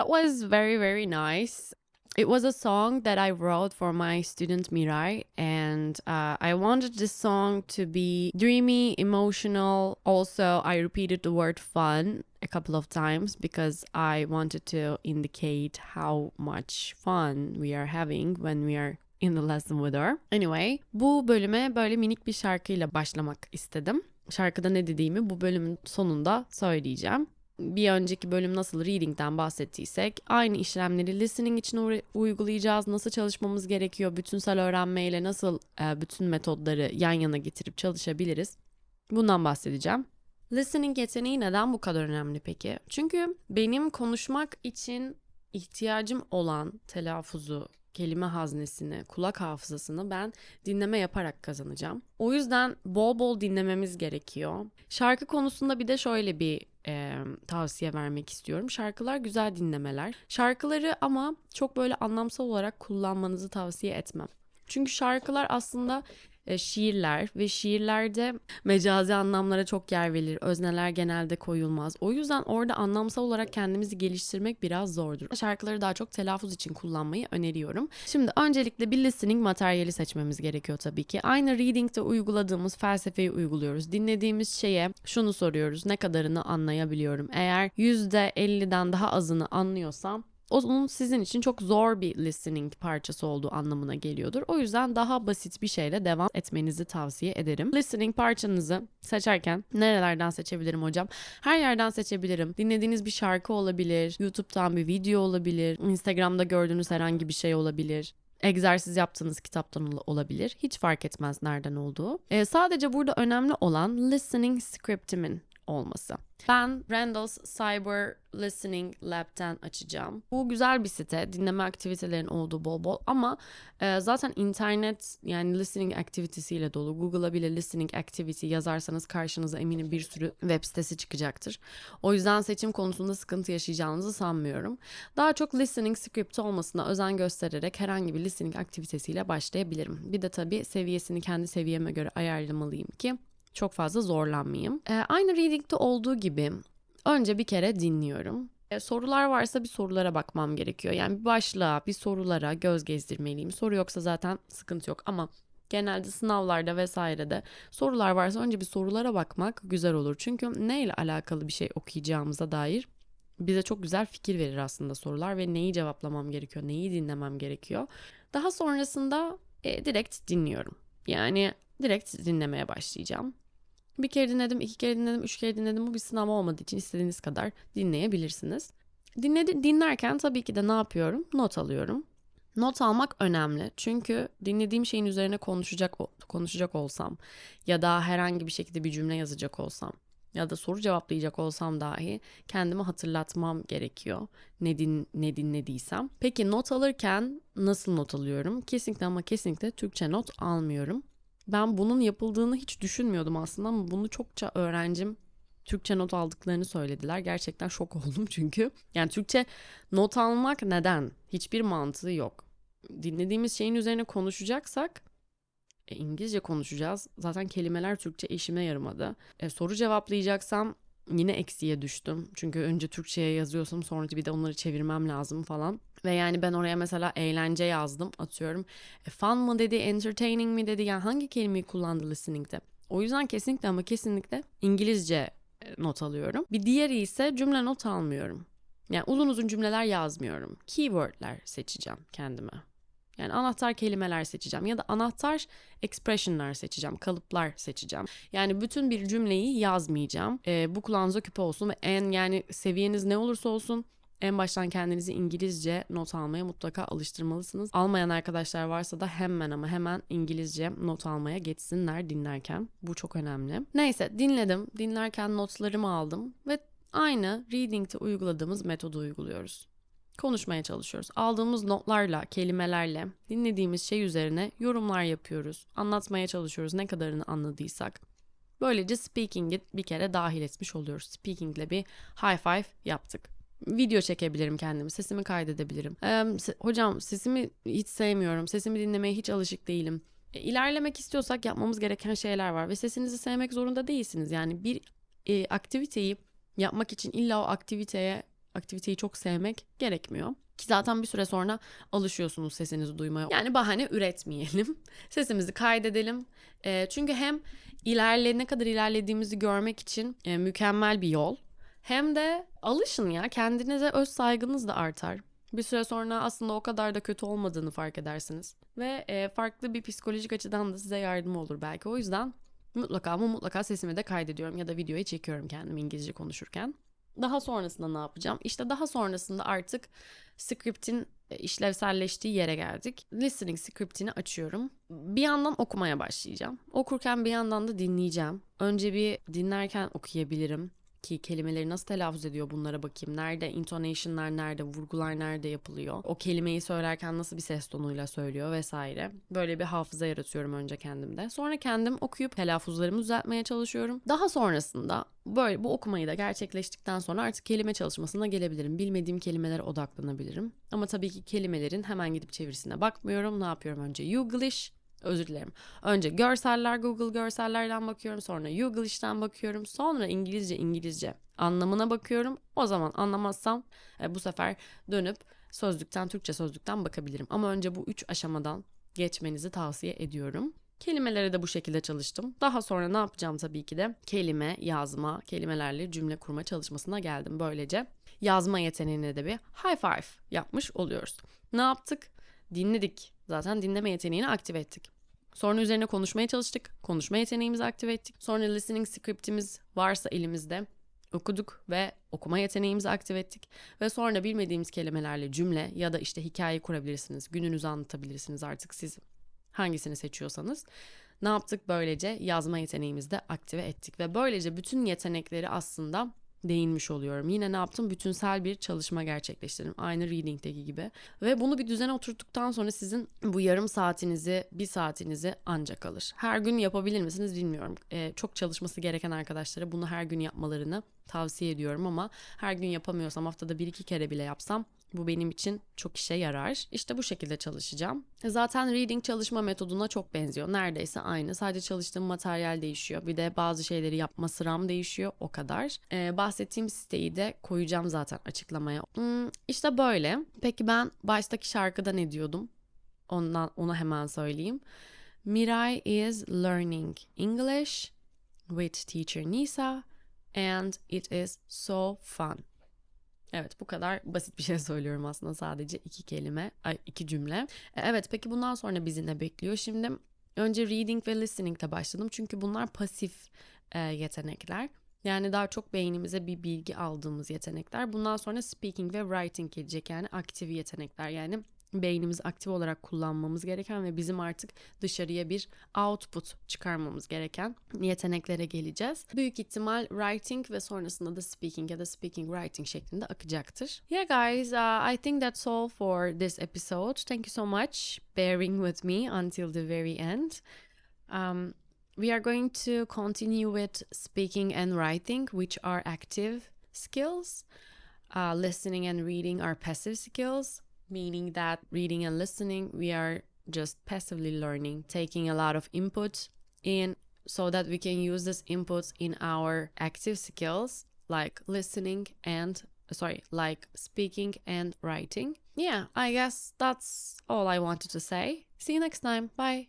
That was very, very nice. It was a song that I wrote for my student Mirai, and uh, I wanted this song to be dreamy, emotional. Also, I repeated the word fun a couple of times because I wanted to indicate how much fun we are having when we are in the lesson with her. Anyway, bu bölüme böyle minik bir şarkıyla başlamak istedim. Şarkıda ne dediğimi bu bölümün sonunda söyleyeceğim bir önceki bölüm nasıl reading'den bahsettiysek aynı işlemleri listening için uygulayacağız. Nasıl çalışmamız gerekiyor? Bütünsel öğrenmeyle nasıl e, bütün metodları yan yana getirip çalışabiliriz? Bundan bahsedeceğim. Listening yeteneği neden bu kadar önemli peki? Çünkü benim konuşmak için ihtiyacım olan telaffuzu, kelime haznesini, kulak hafızasını ben dinleme yaparak kazanacağım. O yüzden bol bol dinlememiz gerekiyor. Şarkı konusunda bir de şöyle bir e, tavsiye vermek istiyorum. Şarkılar güzel dinlemeler. Şarkıları ama çok böyle anlamsal olarak kullanmanızı tavsiye etmem. Çünkü şarkılar aslında e, şiirler ve şiirlerde mecazi anlamlara çok yer verilir. Özneler genelde koyulmaz. O yüzden orada anlamsal olarak kendimizi geliştirmek biraz zordur. Şarkıları daha çok telaffuz için kullanmayı öneriyorum. Şimdi öncelikle bir listening materyali seçmemiz gerekiyor tabii ki. Aynı reading'de uyguladığımız felsefeyi uyguluyoruz. Dinlediğimiz şeye şunu soruyoruz. Ne kadarını anlayabiliyorum? Eğer %50'den daha azını anlıyorsam onun sizin için çok zor bir listening parçası olduğu anlamına geliyordur. O yüzden daha basit bir şeyle devam etmenizi tavsiye ederim. Listening parçanızı seçerken nerelerden seçebilirim hocam? Her yerden seçebilirim. Dinlediğiniz bir şarkı olabilir, YouTube'dan bir video olabilir, Instagram'da gördüğünüz herhangi bir şey olabilir egzersiz yaptığınız kitaptan olabilir. Hiç fark etmez nereden olduğu. Ee, sadece burada önemli olan listening scriptimin olması. Ben Randall's Cyber Listening Lab'ten açacağım. Bu güzel bir site. Dinleme aktivitelerin olduğu bol bol ama e, zaten internet yani listening activity'siyle dolu. Google'a bile listening activity yazarsanız karşınıza eminim bir sürü web sitesi çıkacaktır. O yüzden seçim konusunda sıkıntı yaşayacağınızı sanmıyorum. Daha çok listening script olmasına özen göstererek herhangi bir listening aktivitesiyle başlayabilirim. Bir de tabii seviyesini kendi seviyeme göre ayarlamalıyım ki çok fazla zorlanmayayım. E, aynı reading'de olduğu gibi önce bir kere dinliyorum. E, sorular varsa bir sorulara bakmam gerekiyor. Yani bir başlığa, bir sorulara göz gezdirmeliyim. Soru yoksa zaten sıkıntı yok ama genelde sınavlarda vesairede sorular varsa önce bir sorulara bakmak güzel olur. Çünkü neyle alakalı bir şey okuyacağımıza dair bize çok güzel fikir verir aslında sorular ve neyi cevaplamam gerekiyor, neyi dinlemem gerekiyor. Daha sonrasında e, direkt dinliyorum. Yani direkt dinlemeye başlayacağım. Bir kere dinledim, iki kere dinledim, üç kere dinledim. Bu bir sınav olmadığı için istediğiniz kadar dinleyebilirsiniz. Dinledi, dinlerken tabii ki de ne yapıyorum? Not alıyorum. Not almak önemli. Çünkü dinlediğim şeyin üzerine konuşacak konuşacak olsam ya da herhangi bir şekilde bir cümle yazacak olsam ya da soru cevaplayacak olsam dahi kendime hatırlatmam gerekiyor. Ne din ne dinlediysem. Peki not alırken nasıl not alıyorum? Kesinlikle ama kesinlikle Türkçe not almıyorum. Ben bunun yapıldığını hiç düşünmüyordum aslında ama bunu çokça öğrencim Türkçe not aldıklarını söylediler. Gerçekten şok oldum çünkü. Yani Türkçe not almak neden? Hiçbir mantığı yok. Dinlediğimiz şeyin üzerine konuşacaksak e, İngilizce konuşacağız. Zaten kelimeler Türkçe işime yaramadı. E, soru cevaplayacaksam yine eksiye düştüm. Çünkü önce Türkçe'ye yazıyorsam sonra bir de onları çevirmem lazım falan. Ve yani ben oraya mesela eğlence yazdım atıyorum. E, fun mı dedi, entertaining mi dedi yani hangi kelimeyi kullandı listening'de. O yüzden kesinlikle ama kesinlikle İngilizce e, not alıyorum. Bir diğeri ise cümle not almıyorum. Yani uzun uzun cümleler yazmıyorum. Keywordler seçeceğim kendime. Yani anahtar kelimeler seçeceğim ya da anahtar expressionlar seçeceğim, kalıplar seçeceğim. Yani bütün bir cümleyi yazmayacağım. E, bu kulağınıza küpe olsun ve en yani seviyeniz ne olursa olsun en baştan kendinizi İngilizce not almaya mutlaka alıştırmalısınız. Almayan arkadaşlar varsa da hemen ama hemen İngilizce not almaya geçsinler dinlerken. Bu çok önemli. Neyse dinledim. Dinlerken notlarımı aldım ve aynı reading'te uyguladığımız metodu uyguluyoruz. Konuşmaya çalışıyoruz. Aldığımız notlarla, kelimelerle dinlediğimiz şey üzerine yorumlar yapıyoruz. Anlatmaya çalışıyoruz ne kadarını anladıysak. Böylece speaking'i bir kere dahil etmiş oluyoruz. Speaking'le bir high five yaptık video çekebilirim kendimi. Sesimi kaydedebilirim. Ee, hocam sesimi hiç sevmiyorum. Sesimi dinlemeye hiç alışık değilim. E, ilerlemek istiyorsak yapmamız gereken şeyler var ve sesinizi sevmek zorunda değilsiniz. Yani bir e, aktiviteyi yapmak için illa o aktiviteye aktiviteyi çok sevmek gerekmiyor. Ki zaten bir süre sonra alışıyorsunuz sesinizi duymaya. Yani bahane üretmeyelim. Sesimizi kaydedelim. E, çünkü hem ilerle ne kadar ilerlediğimizi görmek için e, mükemmel bir yol. Hem de alışın ya kendinize öz saygınız da artar. Bir süre sonra aslında o kadar da kötü olmadığını fark edersiniz. Ve e, farklı bir psikolojik açıdan da size yardım olur belki. O yüzden mutlaka ama mutlaka sesimi de kaydediyorum ya da videoya çekiyorum kendim İngilizce konuşurken. Daha sonrasında ne yapacağım? İşte daha sonrasında artık script'in e, işlevselleştiği yere geldik. Listening script'ini açıyorum. Bir yandan okumaya başlayacağım. Okurken bir yandan da dinleyeceğim. Önce bir dinlerken okuyabilirim ki kelimeleri nasıl telaffuz ediyor bunlara bakayım. Nerede intonation'lar nerede, vurgular nerede yapılıyor. O kelimeyi söylerken nasıl bir ses tonuyla söylüyor vesaire. Böyle bir hafıza yaratıyorum önce kendimde. Sonra kendim okuyup telaffuzlarımı düzeltmeye çalışıyorum. Daha sonrasında böyle bu okumayı da gerçekleştikten sonra artık kelime çalışmasına gelebilirim. Bilmediğim kelimelere odaklanabilirim. Ama tabii ki kelimelerin hemen gidip çevirisine bakmıyorum. Ne yapıyorum önce? Youglish Özür dilerim. Önce görseller Google görsellerden bakıyorum. Sonra Youglish'ten bakıyorum. Sonra İngilizce İngilizce anlamına bakıyorum. O zaman anlamazsam e, bu sefer dönüp sözlükten Türkçe sözlükten bakabilirim. Ama önce bu üç aşamadan geçmenizi tavsiye ediyorum. Kelimelere de bu şekilde çalıştım. Daha sonra ne yapacağım tabii ki de kelime yazma, kelimelerle cümle kurma çalışmasına geldim. Böylece yazma yeteneğine de bir high five yapmış oluyoruz. Ne yaptık? Dinledik. Zaten dinleme yeteneğini aktive ettik. Sonra üzerine konuşmaya çalıştık. Konuşma yeteneğimizi aktive ettik. Sonra listening scriptimiz varsa elimizde okuduk ve okuma yeteneğimizi aktive ettik. Ve sonra bilmediğimiz kelimelerle cümle ya da işte hikaye kurabilirsiniz. Gününüzü anlatabilirsiniz artık siz hangisini seçiyorsanız. Ne yaptık böylece? Yazma yeteneğimizi de aktive ettik. Ve böylece bütün yetenekleri aslında değinmiş oluyorum. Yine ne yaptım? Bütünsel bir çalışma gerçekleştirdim. Aynı reading'deki gibi. Ve bunu bir düzene oturttuktan sonra sizin bu yarım saatinizi, bir saatinizi ancak alır. Her gün yapabilir misiniz bilmiyorum. Ee, çok çalışması gereken arkadaşlara bunu her gün yapmalarını tavsiye ediyorum ama her gün yapamıyorsam haftada bir iki kere bile yapsam bu benim için çok işe yarar. İşte bu şekilde çalışacağım. Zaten reading çalışma metoduna çok benziyor. Neredeyse aynı. Sadece çalıştığım materyal değişiyor. Bir de bazı şeyleri yapma sıram değişiyor. O kadar. Ee, bahsettiğim siteyi de koyacağım zaten açıklamaya. Hmm, işte böyle. Peki ben baştaki şarkıda ne diyordum? Ondan onu hemen söyleyeyim. Mirai is learning English with teacher Nisa and it is so fun. Evet bu kadar basit bir şey söylüyorum aslında sadece iki kelime, iki cümle. E, evet peki bundan sonra bizi ne bekliyor? Şimdi önce reading ve listening'te başladım çünkü bunlar pasif e, yetenekler. Yani daha çok beynimize bir bilgi aldığımız yetenekler. Bundan sonra speaking ve writing gelecek yani aktif yetenekler. Yani beynimizi aktif olarak kullanmamız gereken ve bizim artık dışarıya bir output çıkarmamız gereken yeteneklere geleceğiz. Büyük ihtimal writing ve sonrasında da speaking ya da speaking writing şeklinde akacaktır. Yeah guys, uh, I think that's all for this episode. Thank you so much bearing with me until the very end. Um, we are going to continue with speaking and writing, which are active skills. Uh, listening and reading are passive skills. Meaning that reading and listening, we are just passively learning, taking a lot of input in so that we can use this input in our active skills like listening and sorry, like speaking and writing. Yeah, I guess that's all I wanted to say. See you next time. Bye.